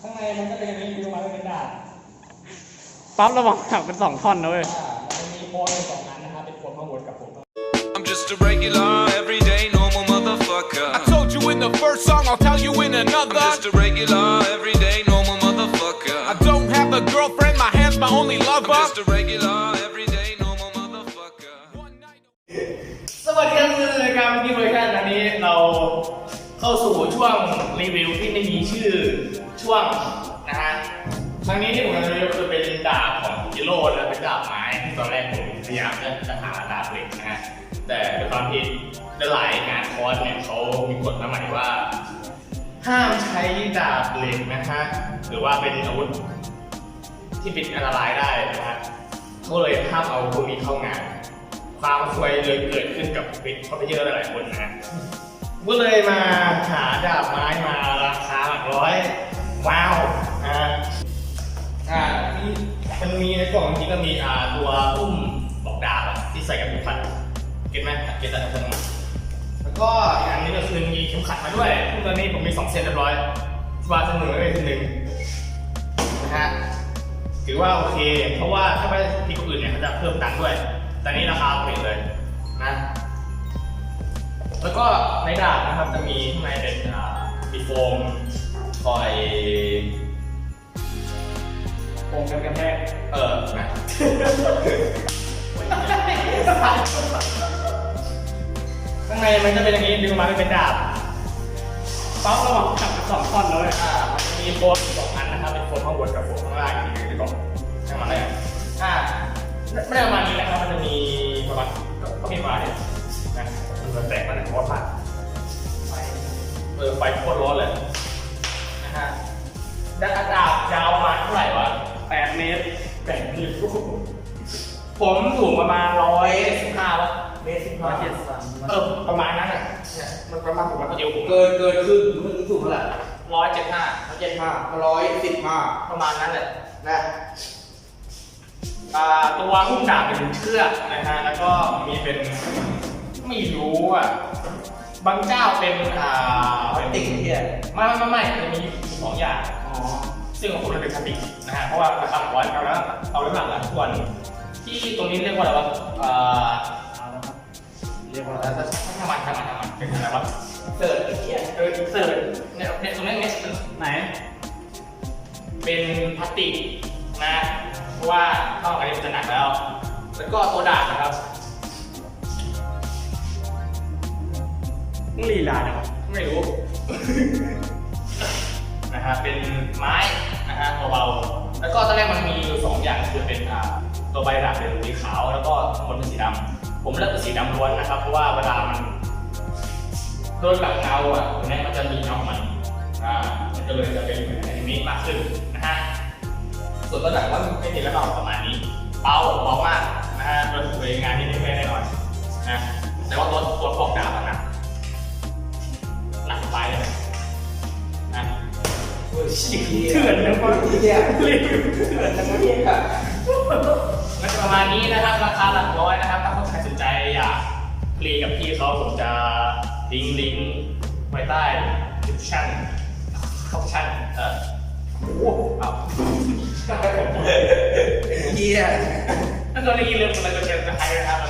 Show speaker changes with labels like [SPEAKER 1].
[SPEAKER 1] ข้างในมันก็เป็นอย่างนี้ดูมาเป็นดาบ
[SPEAKER 2] ปั๊บระวังหักเป็นสองท่อนนะเว้ย
[SPEAKER 1] อ่ามันจะมีโคนอยู่สองอันนะครับเป็นโคนข้างบนกับโคนข้าง
[SPEAKER 3] I'm just a regular, everyday, normal motherfucker.
[SPEAKER 4] I told you in the first song, I'll tell you in
[SPEAKER 3] I'm
[SPEAKER 4] another.
[SPEAKER 3] just a regular, everyday, normal motherfucker.
[SPEAKER 4] I don't have a girlfriend, my hand's my only
[SPEAKER 3] I'm
[SPEAKER 4] lover.
[SPEAKER 3] just a regular, everyday, normal motherfucker.
[SPEAKER 4] One night-
[SPEAKER 1] สวัสดีครับคือรายการพี่เวอร์ชันอันนี้เราเข้าสู่ช่วงรีวิวที่ไม่มีชื่อ ช่วงนะฮะครั้งนี้ที่ผมจะรีวิวคือเป็นดาบของกิโลนะเป็นดาบไม้ที่ตอนแรกผมพยายามจะจะหาดาบเหล็กนะฮะแต่ด้วยความที่หลายงานคอร์สเนี่ยเขามีกฎมาใหม่ว่า ห้ามใช้ดาบเหล็กนะฮะหรือว่าเป็นอาวุธที่เป็นอันตรายได้นะฮะก็เลยห้ามเอาพวกนี้เข้างาน ความซวยเลยเกิดขึ้นกับวิทย์เพราะไปเยอะหลายคนนะฮะก็เลยมาหาดาบไม้มาราคาหลักร้อย ว้าวอ่าอ่านี่มันมีในกล่องจริงก็มีอ่าตัวอุ้มบอกดาบอะที่ใส่กับเข็มขัดเก็ตไหมเก็ตแต่ละคนมาแล้วก็อีกอันนี้ก็คือมีเข็มขัดมาด้วยตอนนี้ผมมีสองเซตเรียบร้อยว่าเสมอเลยทีหนึ่งนะฮะถือว่าโอเค เพราะว่าถ้าไปที่อื่นเนี่ยเขาจะเพิ่มตังค์ด้วย แต่นี่ราคาเปลี่ยนเลยนะแล้วก็ในดาบนะครับจะมีข้างในเป็นอ่ามีโฟมคอย
[SPEAKER 2] งกันกระแทก
[SPEAKER 1] เออนะข้างในมันจะเป็นอย่างนี้ดึงมาเป็นดาบ
[SPEAKER 2] ปั๊บระหว่างจับสองท่อนนะเว้ย
[SPEAKER 1] อ่ามันจะมีโคนสองอันนะครับเป็นโคนข้างบนกับโคนข้างล่างที่อยู่ในกล่องช่างมันเลยอ่าไม่ได้ประมาณนี้นะครับ ผมสูงประมาณร้อยสิบห้าวะเมตรสิบ
[SPEAKER 2] ร้
[SPEAKER 1] ห้า
[SPEAKER 2] อยเจ็ดสาม
[SPEAKER 1] เออประมาณนั้นอะเนี่ยมันประมาณผมว่าเดียวผม
[SPEAKER 5] เกินเกินครึ่งมึงสูงเท่าไหร่
[SPEAKER 1] ร้อยเจ็ดห้า
[SPEAKER 5] ร้อยเจ็ดห้าร้อยสิบห้า
[SPEAKER 1] ประมาณนั้นแหละ
[SPEAKER 5] นะ
[SPEAKER 1] อ่าตัวหุ้มดาบเป็นเชือกนะฮะแล้วก็มีเป็นไม่รู้อะบางเจ้าเป็นอ่า
[SPEAKER 5] พลาสติกเฮีย
[SPEAKER 1] ไม่ไม่ไม่ไม่จะมีสองอย่าง
[SPEAKER 5] อ๋อ
[SPEAKER 1] ซึ่งของผมเป็นพลาสติกนะฮะเพราะว่าราคาร้อยเอาแล้วเอาแล้วหลังละทุกวัน ที่ตรงนี้เรียกว่าอะไรวะอ่า
[SPEAKER 2] เอาแล้วครับ
[SPEAKER 1] เรียกว่าอะไรถ้าถ้ามันถ้ามันถ้ามันเป็นอะไรวะ
[SPEAKER 5] เสิร์ฟไอ้เฮีย
[SPEAKER 1] เออเสิร์ชเนี่ยเนี่ยตรงนี้เนี่ย
[SPEAKER 2] ไหน
[SPEAKER 1] เป็นพลาสติกนะเพราะว่าเข้ากับอันนี้มันจะหนักแล้ว แล้วก็ตัวดาบนะครับ
[SPEAKER 2] มึงลีลาเนี่ยวะ
[SPEAKER 1] ไม่รู้ นะฮะเป็นไม้นะฮะเบาๆแล้วก็ตอนแรกมันมีอยู่สองอย่างคือเป็นอ่า ตัวใบดาบเป็นสีขาวแล้วก็ข้างบนเป็นสีดำผมเลือกเป็นสีดำล้วนนะครับ เพราะว่าเวลามันโดนแบบเงาอะตรงนี้มันจะมีเงาของมันอ่ามันก็เลยจะเป็นเหมือนอนิเมะมากขึ้นนะฮะส่วนตัวหนังว่าไม่มีแล้วเราประมาณนี้เบาเบามากนะฮะโดยสวยงานที่ไม่แน่นอนนะแต่ว่าตัวตัวปอกดาบอะหนักหนักไปเลยนะ
[SPEAKER 5] โอ้ยเฮีย
[SPEAKER 1] เถื่อนนะมั้ง
[SPEAKER 5] เฮียเถื่อนจังวะเฮีย
[SPEAKER 1] ณนี้นะครับราคาหลักร้อยนะครับถ้าใครสนใจอยากพลีกับพี่เขาผมจะลิงก์ลิงก์ไว้ใต้ดิสชั่นคอปชั่นเออโอ้โหเอา
[SPEAKER 5] เฮีย
[SPEAKER 1] ถ้าเกิดได้ยินเรื่องอะไรก็เชิญจะให้นะครับเวลา